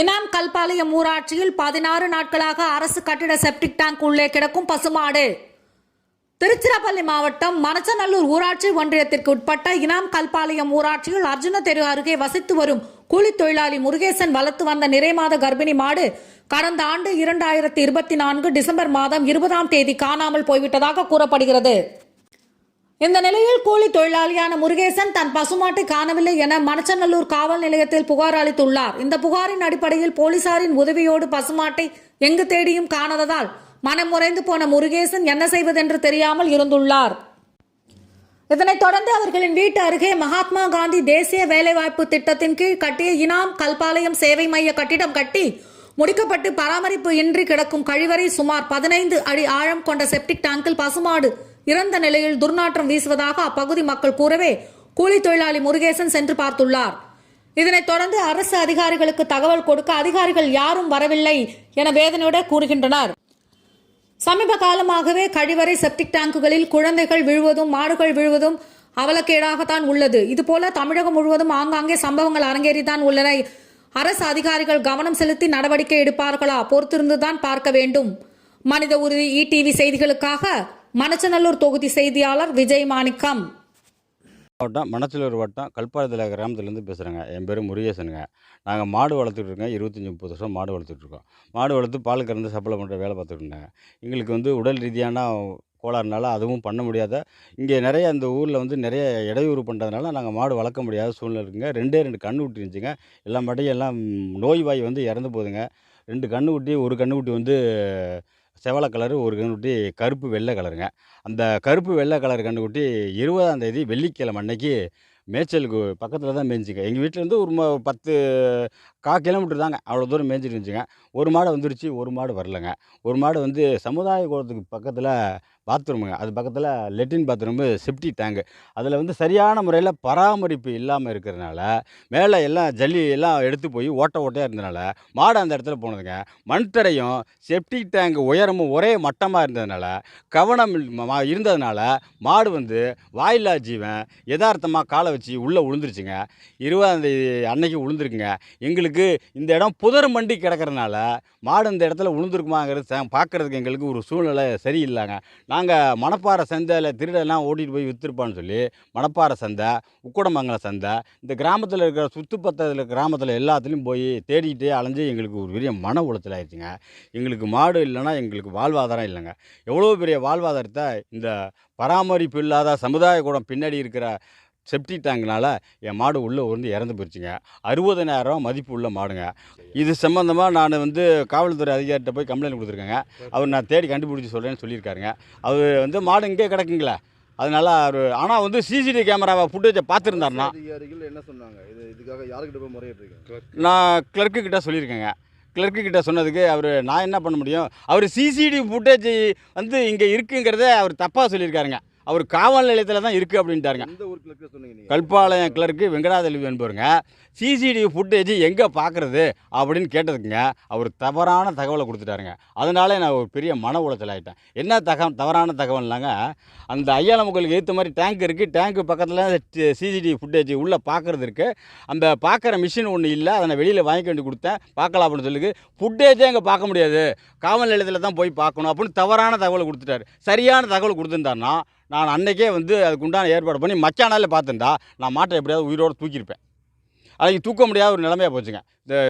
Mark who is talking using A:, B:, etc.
A: இனாம் கல்பாளையம் ஊராட்சியில் பதினாறு நாட்களாக அரசு கட்டிட செப்டிக் டேங்க் உள்ளே கிடக்கும் பசுமாடு திருச்சிராப்பள்ளி மாவட்டம் மனச்சநல்லூர் ஊராட்சி ஒன்றியத்திற்கு உட்பட்ட இனாம் கல்பாளையம் ஊராட்சியில் அர்ஜுன தெரு அருகே வசித்து வரும் கூலி தொழிலாளி முருகேசன் வளர்த்து வந்த நிறை மாத கர்ப்பிணி மாடு கடந்த ஆண்டு இரண்டாயிரத்தி இருபத்தி நான்கு டிசம்பர் மாதம் இருபதாம் தேதி காணாமல் போய்விட்டதாக கூறப்படுகிறது இந்த நிலையில் கூலி தொழிலாளியான முருகேசன் தன் பசுமாட்டை காணவில்லை என மணச்சநல்லூர் காவல் நிலையத்தில் புகார் அளித்துள்ளார் இந்த புகாரின் அடிப்படையில் போலீசாரின் உதவியோடு பசுமாட்டை எங்கு தேடியும் காணாததால் மனம் முறைந்து போன முருகேசன் என்ன செய்வதென்று தெரியாமல் இருந்துள்ளார் இதனைத் தொடர்ந்து அவர்களின் வீட்டு அருகே மகாத்மா காந்தி தேசிய வேலைவாய்ப்பு திட்டத்தின் கீழ் கட்டிய இனாம் கல்பாளையம் சேவை மைய கட்டிடம் கட்டி முடிக்கப்பட்டு பராமரிப்பு இன்றி கிடக்கும் கழிவறை சுமார் பதினைந்து அடி ஆழம் கொண்ட செப்டிக் டேங்கில் பசுமாடு இறந்த நிலையில் துர்நாற்றம் வீசுவதாக அப்பகுதி மக்கள் கூறவே கூலி தொழிலாளி முருகேசன் சென்று பார்த்துள்ளார் இதனைத் தொடர்ந்து அரசு அதிகாரிகளுக்கு தகவல் கொடுக்க அதிகாரிகள் யாரும் வரவில்லை என வேதனையோட கூறுகின்றனர் சமீப காலமாகவே கழிவறை செப்டிக் டேங்குகளில் குழந்தைகள் விழுவதும் மாடுகள் விழுவதும் அவலக்கேடாகத்தான் உள்ளது இதுபோல தமிழகம் முழுவதும் ஆங்காங்கே சம்பவங்கள் அரங்கேறிதான் உள்ளன அரசு அதிகாரிகள் கவனம் செலுத்தி நடவடிக்கை எடுப்பார்களா பொறுத்திருந்துதான் பார்க்க வேண்டும் மனித உறுதி இடிவி செய்திகளுக்காக மணச்சநல்லூர் தொகுதி செய்தியாளர் விஜய் மாணிக்கம்
B: மாவட்டம் மணச்சலூர் வட்டம் கல்பாரத்தில் கிராமத்துலேருந்து பேசுகிறேங்க என் பேர் முருகேசனுங்க நாங்கள் மாடு வளர்த்துட்டு இருக்கோம் இருபத்தஞ்சி முப்பது வருஷம் மாடு வளர்த்துட்டு இருக்கோம் மாடு வளர்த்து பால் கறந்து சப்ளை பண்ணுற வேலை பார்த்துட்டு இருந்தாங்க எங்களுக்கு வந்து உடல் ரீதியான கோளாறுனால அதுவும் பண்ண முடியாத இங்கே நிறைய அந்த ஊரில் வந்து நிறைய இடையூறு பண்ணுறதுனால நாங்கள் மாடு வளர்க்க முடியாத சூழ்நிலை இருக்குங்க ரெண்டே ரெண்டு கன்று விட்டுருந்துச்சிங்க எல்லா மாட்டையும் எல்லாம் நோய் வாய் வந்து இறந்து போகுதுங்க ரெண்டு கன்று விட்டி ஒரு கன்று குட்டி வந்து செவலை கலரு ஒரு கன்றுக்குட்டி கருப்பு வெள்ளை கலருங்க அந்த கருப்பு வெள்ளை கலர் கன்றுக்குட்டி இருபதாம் தேதி வெள்ளிக்கிழமை அன்னைக்கு மேய்ச்சலுக்கு பக்கத்தில் தான் மேய்ஞ்சிங்க எங்கள் வீட்டிலேருந்து ஒரு ம பத்து கா கிலோமீட்டர் தாங்க அவ்வளோ தூரம் மேய்ஞ்சிட்டு இருந்துச்சுங்க ஒரு மாடு வந்துருச்சு ஒரு மாடு வரலங்க ஒரு மாடு வந்து சமுதாய குளத்துக்கு பக்கத்தில் பாத்ரூமுங்க அது பக்கத்தில் லெட்டின் பாத்ரூமு சிப்டி டேங்கு அதில் வந்து சரியான முறையில் பராமரிப்பு இல்லாமல் இருக்கிறதுனால மேலே எல்லாம் ஜல்லி எல்லாம் எடுத்து போய் ஓட்ட ஓட்டையாக இருந்தனால மாடு அந்த இடத்துல போனதுங்க மண்தரையும் செப்டி டேங்கு உயரமும் ஒரே மட்டமாக இருந்ததுனால கவனம் இருந்ததுனால மாடு வந்து வாயில்லா ஜீவன் யதார்த்தமாக காலை வச்சு உள்ளே விழுந்துருச்சுங்க இருபதாந்தேதி அன்னைக்கு விழுந்துருக்குங்க எங்களுக்கு இந்த இடம் புதர் மண்டி கிடக்கிறதுனால மாடு இந்த இடத்துல விழுந்துருக்குமாங்கிறது பார்க்குறதுக்கு எங்களுக்கு ஒரு சூழ்நிலை சரியில்லைங்க நாங்கள் மணப்பாறை சந்தையில் திருடெல்லாம் ஓட்டிகிட்டு போய் விற்றுருப்பான்னு சொல்லி மணப்பாறை சந்தை உக்கடமங்கலம் சந்தை இந்த கிராமத்தில் இருக்கிற பத்தத்தில் கிராமத்தில் எல்லாத்துலேயும் போய் தேடிக்கிட்டே அலைஞ்சு எங்களுக்கு ஒரு பெரிய மன உளத்தில் ஆயிடுச்சுங்க எங்களுக்கு மாடு இல்லைன்னா எங்களுக்கு வாழ்வாதாரம் இல்லைங்க எவ்வளோ பெரிய வாழ்வாதாரத்தை இந்த பராமரிப்பு இல்லாத சமுதாய கூடம் பின்னாடி இருக்கிற செப்டி டேங்க்னால் என் மாடு உள்ளே உருந்து இறந்து போயிடுச்சுங்க அறுபதனாயிரம் மதிப்பு உள்ள மாடுங்க இது சம்மந்தமாக நான் வந்து காவல்துறை அதிகாரிகிட்ட போய் கம்ப்ளைண்ட் கொடுத்துருக்கேங்க அவர் நான் தேடி கண்டுபிடிச்சி சொல்கிறேன்னு சொல்லியிருக்காருங்க அவர் வந்து மாடு இங்கே கிடக்குங்களே அதனால அவர் ஆனால் வந்து சிசிடிவி கேமராவை ஃபுட்டேஜை பார்த்துருந்தாருன்னா என்ன சொன்னாங்க நான் கிளர்க்கு கிட்டே சொல்லியிருக்கேங்க கிளர்க்கு கிட்டே சொன்னதுக்கு அவர் நான் என்ன பண்ண முடியும் அவர் சிசிடிவி ஃபுட்டேஜ் வந்து இங்கே இருக்குங்கிறத அவர் தப்பாக சொல்லியிருக்காருங்க அவர் காவல் நிலையத்தில் தான் இருக்குது அப்படின்ட்டாருங்க கல்பாளையம் கிளர்க்கு வெங்கடாதலிவு என்பவருங்க சிசிடிவி ஃபுட்டேஜ் எங்கே பார்க்குறது அப்படின்னு கேட்டதுக்குங்க அவர் தவறான தகவலை கொடுத்துட்டாருங்க அதனால நான் ஒரு பெரிய மன உளத்தில் ஆகிட்டேன் என்ன தக தவறான தகவல்னாங்க அந்த மக்களுக்கு ஏற்ற மாதிரி டேங்க் இருக்குது டேங்க்கு பக்கத்தில் சிசிடிவி ஃபுட்டேஜ் உள்ளே பார்க்குறது இருக்குது அந்த பார்க்குற மிஷின் ஒன்று இல்லை அதை நான் வெளியில் வாங்கிக்க வேண்டி கொடுத்தேன் பார்க்கலாம் அப்படின்னு சொல்லுது ஃபுட்டேஜே அங்கே பார்க்க முடியாது காவல் நிலையத்தில் தான் போய் பார்க்கணும் அப்படின்னு தவறான தகவலை கொடுத்துட்டாரு சரியான தகவல் கொடுத்துருந்தாருன்னா நான் அன்றைக்கே வந்து அதுக்கு உண்டான ஏற்பாடு பண்ணி மச்சானாலே பார்த்துருந்தா நான் மாட்டை எப்படியாவது உயிரோடு தூக்கியிருப்பேன் அதை தூக்க முடியாத ஒரு நிலமையாக போச்சுங்க இந்த